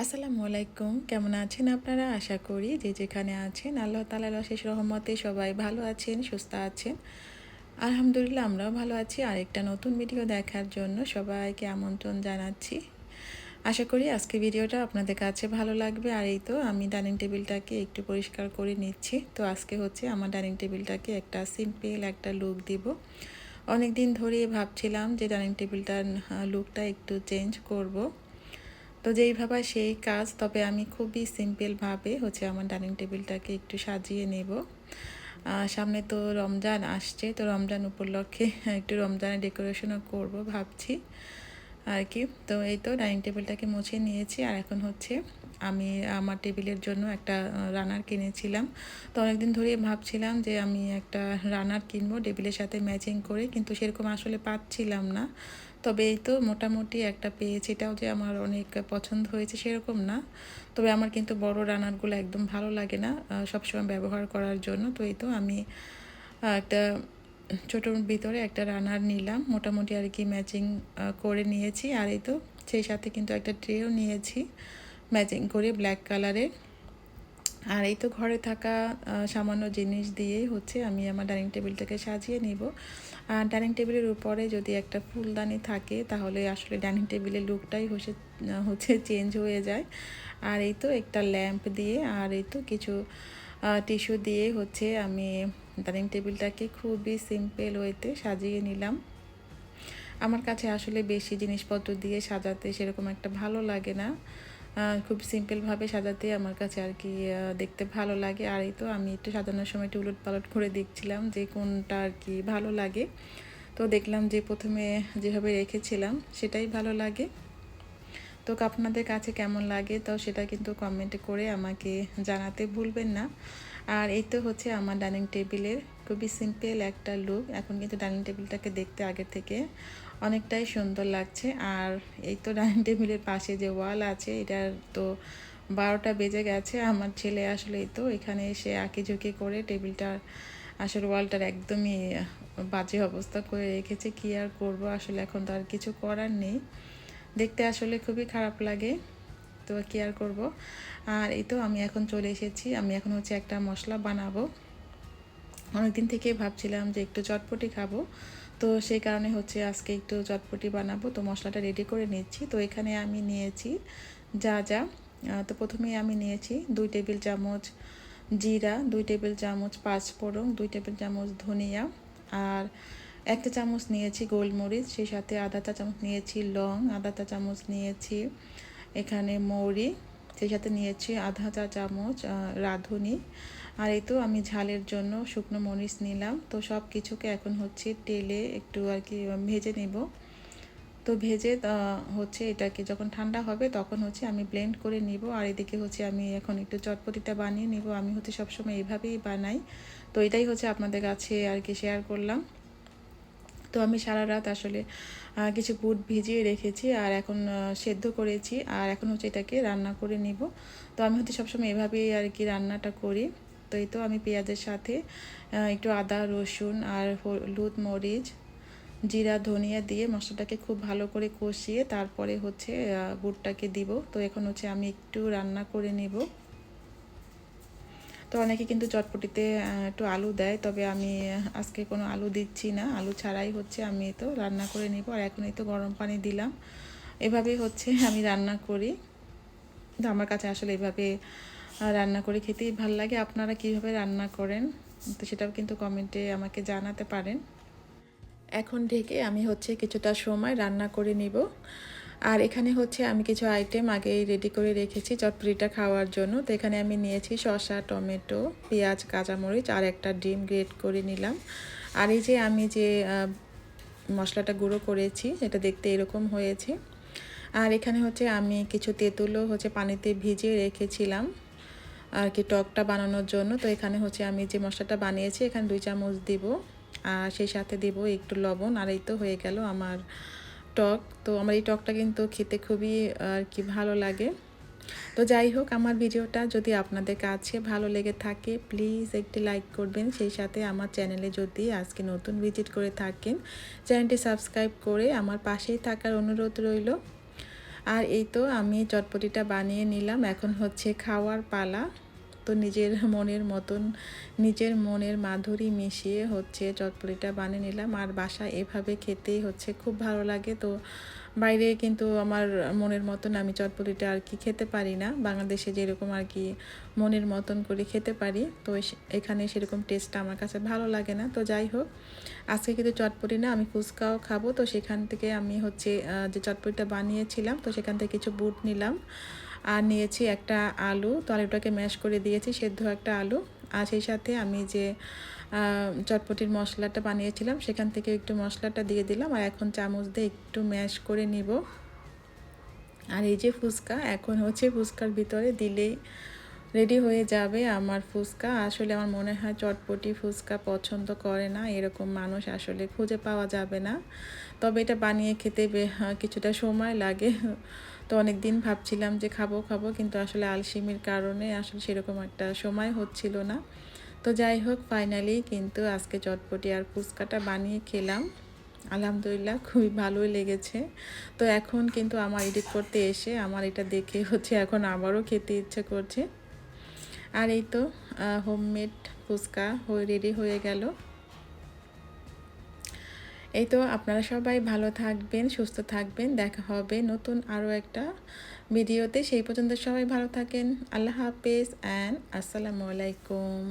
আসসালামু আলাইকুম। কেমন আছেন আপনারা? আশা করি যে যেখানে আছেন, আল্লাহ তালার শেষ রহমতে সবাই ভালো আছেন, সুস্থ আছেন। আলহামদুলিল্লাহ, আমরাও ভালো আছি। আরেকটা নতুন ভিডিও দেখার জন্য সবাইকে আমন্ত্রণ জানাচ্ছি। আশা করি আজকে ভিডিওটা আপনাদের কাছে ভালো লাগবে। আর এই তো আমি ডাইনিং টেবিলটাকে একটু পরিষ্কার করে নিচ্ছি। তো আজকে হচ্ছে আমার ডাইনিং টেবিলটাকে একটা সিম্পল একটা লুক দিব। অনেক দিন ধরেই ভাবছিলাম যে ডাইনিং টেবিলটার লুকটা একটু চেঞ্জ করব। তো যেইভাবে সেই কাজ, তবে আমি খুবই সিম্পলভাবে হচ্ছে আমার ডাইনিং টেবিলটাকে একটু সাজিয়ে নেব। সামনে তো রমজান আসছে, তো রমজান উপলক্ষে একটু রমজানের ডেকোরেশনও করব ভাবছি। আর কি, তো এই তো ডাইনিং টেবিলটাকে মুছে নিয়েছি। আর এখন হচ্ছে আমি আমার টেবিলের জন্য একটা রানার কিনেছিলাম। তো অনেকদিন ধরেই ভাবছিলাম যে আমি একটা রানার কিনবো টেবিলের সাথে ম্যাচিং করে, কিন্তু সেরকম আসলে পাচ্ছিলাম না। তবে এই তো মোটামুটি একটা পেয়েছি, এটাও যে আমার অনেক পছন্দ হয়েছে সেরকম না। তবে আমার কিন্তু বড় রানারগুলো একদম ভালো লাগে না সবসময় ব্যবহার করার জন্য। তো এই তো আমি একটা ছোটোর ভিতরে একটা রানার নিলাম, মোটামুটি আর কি ম্যাচিং করে নিয়েছি। আর এই তো সেই সাথে কিন্তু একটা ট্রেও নিয়েছি ম্যাচিং করে ব্ল্যাক কালারের আর এই তো ঘরে থাকা সামান্য জিনিস দিয়েই হচ্ছে আমি আমার ডাইনিং টেবিলটাকে সাজিয়ে নিব। আর ডাইনিং টেবিলের উপরে যদি একটা ফুলদানি থাকে, তাহলে আসলে ডাইনিং টেবিলের লুকটাই হচ্ছে হচ্ছে চেঞ্জ হয়ে যায়। আর এই তো একটা ল্যাম্প দিয়ে, আর এই তো কিছু টিস্যু দিয়ে হচ্ছে আমি ডাইনিং টেবিলটাকে খুবই সিম্পল ওয়েতে সাজিয়ে নিলাম। আমার কাছে আসলে বেশি জিনিসপত্র দিয়ে সাজাতে সেরকম একটা ভালো লাগে না। খুব সিম্পলভাবে সাজাতে আমার কাছে আর কি দেখতে ভালো লাগে। আর এই তো আমি একটু সাজানোর সময় একটু উলট পালট করে দেখছিলাম যে কোনটা আর কি ভালো লাগে। তো দেখলাম যে প্রথমে যেভাবে রেখেছিলাম সেটাই ভালো লাগে। তো আপনাদের কাছে কেমন লাগে তো সেটা কিন্তু কমেন্ট করে আমাকে জানাতে ভুলবেন না। আর এই তো হচ্ছে আমার ডাইনিং টেবিলের খুবই সিম্পল একটা লুক এখন কিন্তু ডাইনিং টেবিলটাকে দেখতে আগের থেকে অনেকটাই সুন্দর লাগছে। আর এই তো ডাইনিং টেবিলের পাশে যে ওয়াল আছে, এটার তো বারোটা বেজে গেছে। আমার ছেলে আসলে এই তো এখানে এসে আঁকি ঝুঁকি করে টেবিলটার আসলে ওয়ালটার একদমই বাজে অবস্থা করে রেখেছে। কি আর করব? আসলে এখন তো আর কিছু করার নেই। দেখতে আসলে খুবই খারাপ লাগে। তো কি আর করব? আর এই তো আমি এখন চলে এসেছি। আমি এখন হচ্ছে একটা মশলা বানাবো। অনেকদিন থেকে ভাবছিলাম যে একটু চটপটি খাব। তো সেই কারণে হচ্ছে আজকে একটু চটপটি বানাবো। তো মশলাটা রেডি করে নিচ্ছি। তো এখানে আমি নিয়েছি যা যা। তো প্রথমেই আমি নিয়েছি দুই টেবিল চামচ জিরা, দুই টেবিল চামচ পাঁচ পাঁচফোড়ন, দুই টেবিল চামচ ধনিয়া। আর একটা চামচ নিয়েছি গোলমরিচ, সেই সাথে আধা চা চামচ নিয়েছি লং, আধা চা চামচ নিয়েছি এখানে মৌরি, সেই সাথে নিয়েছি আধা চা চামচ রাঁধুনি। আর এই তো আমি ঝালের জন্য শুকনো মরিচ নিলাম। তো সব কিছুকে এখন হচ্ছে তেলে একটু আর কি ভেজে নেব। তো ভেজে হচ্ছে এটাকে যখন ঠান্ডা হবে তখন হচ্ছে আমি ব্লেন্ড করে নিব। আর এদিকে হচ্ছে আমি এখন একটু চটপটিটা বানিয়ে নিব। আমি হচ্ছে সবসময় এইভাবেই বানাই। তো এটাই হচ্ছে আপনাদের কাছে আর কি শেয়ার করলাম। তো আমি সারা রাত আসলে কিছু বুট ভিজিয়ে রেখেছি আর এখন সেদ্ধ করেছি আর এখন হচ্ছে এটাকে রান্না করে নিব। তো আমি হচ্ছে সবসময় এভাবেই আর কি রান্নাটা করি। তো এই তো আমি পেঁয়াজের সাথে একটু আদা, রসুন আর হলুদ, মরিচ, জিরা, ধনিয়া দিয়ে মশলাটাকে খুব ভালো করে কষিয়ে তারপরে হচ্ছে বুটটাকে দিব। তো এখন হচ্ছে আমি একটু রান্না করে নেব। তো অনেকে কিন্তু চটপটিতে একটু আলু দেয়। তবে আমি আজকে কোনো আলু দিচ্ছি না। আলু ছাড়াই হচ্ছে আমি তো রান্না করে নিব। আর এখনই তো গরম পানি দিলাম। এভাবেই হচ্ছে আমি রান্না করি। তো আমার কাছে আসলে এভাবে রান্না করে খেতেই ভালো লাগে। আপনারা কীভাবে রান্না করেন? তো সেটাও কিন্তু কমেন্টে আমাকে জানাতে পারেন। এখন ঢেকে আমি হচ্ছে কিছুটা সময় রান্না করে নিব। আর এখানে হচ্ছে আমি কিছু আইটেম আগেই রেডি করে রেখেছি চটপটিটা খাওয়ার জন্য। তো এখানে আমি নিয়েছি শসা, টমেটো, পেঁয়াজ, কাঁচামরিচ আর একটা ডিম গ্রেট করে নিলাম। আর এই যে আমি যে মশলাটা গুঁড়ো করেছি, এটা দেখতে এরকম হয়েছে। আর এখানে হচ্ছে আমি কিছু তেঁতুলও হচ্ছে পানিতে ভিজিয়ে রেখেছিলাম, আর কি টকটা বানানোর জন্য। তো এখানে হচ্ছে আমি যে মশলাটা বানিয়েছি, এখানে দুই চামচ দিব। আর সেই সাথে দিব একটু লবণ। আর এই তো হয়ে গেল আমার টক, তো আমার এই টকটা কিন্তু খেতে খুবই, আর কি, ভালো লাগে। তো যাই হোক, আমার ভিডিওটা যদি আপনাদের কাছে ভালো লেগে থাকে, প্লিজ একটি লাইক করবেন। সেই সাথে আমার চ্যানেলে যদি আজকে নতুন ভিজিট করে থাকেন, চ্যানেলটি সাবস্ক্রাইব করে আমার পাশেই থাকার অনুরোধ রইল। আর এই তো আমি চটপটিটা বানিয়ে নিলাম। এখন হচ্ছে খাওয়ার পালা। তো নিজের মনের মতন, নিজের মনের মাধুরী মিশিয়ে হচ্ছে চটপটিটা বানিয়ে নিলাম। আর বাসা এভাবে খেতেই হচ্ছে, খুব ভালো লাগে। তো বাইরে কিন্তু আমার মনের মতন আমি চটপটিটা আর কি খেতে পারি না। বাংলাদেশে যেরকম আর কি মনের মতন করে খেতে পারি, তো এখানে সেরকম টেস্টটা আমার কাছে ভালো লাগে না। তো যাই হোক, আজকে কিন্তু চটপটি না, আমি ফুচকাও খাব। তো সেখান থেকে আমি হচ্ছে যে চটপটিটা বানিয়েছিলাম, তো সেখান থেকে কিছু বুট নিলাম। আর নিয়েছি একটা আলু। তো আলুটাকে ম্যাশ করে দিয়েছি, সেদ্ধ একটা আলু। আর সেই সাথে আমি যে চটপটির মশলাটা বানিয়েছিলাম, সেখান থেকে একটু মশলাটা দিয়ে দিলাম। আর এখন চামচ দিয়ে একটু ম্যাশ করে নিব। আর এই যে ফুচকা, এখন হচ্ছে ফুচকার ভিতরে দিলেই রেডি হয়ে যাবে আমার ফুচকা। আসলে আমার মনে হয় চটপটি ফুচকা পছন্দ করে না, এরকম মানুষ আসলে খুঁজে পাওয়া যাবে না। তবে এটা বানিয়ে খেতে কিছুটা সময় লাগে। তো অনেক দিন ভাবছিলাম যে খাব খাব, কিন্তু আসলে আলসিমির কারণে আসলে সেরকম একটা সময় হচ্ছিল না। তো যাই হোক ফাইনালি কিন্তু আজকে চটপটি আর ফুচকাটা বানিয়ে খেলাম। আলহামদুলিল্লাহ খুবই ভালোই লেগেছে। তো এখন কিন্তু আমার এডিট করতে এসে আমার এটা দেখে হচ্ছে এখন আবারও খেতে ইচ্ছে করছে। আর এই তো হোমমেড ফুচকা রেডি হয়ে গেল। এই তো আপনারা সবাই ভালো থাকবেন, সুস্থ থাকবেন। দেখা হবে নতুন আরও একটা ভিডিওতে। সেই পর্যন্ত সবাই ভালো থাকেন। আল্লাহ হাফেজ অ্যান্ড আসসালামু আলাইকুম।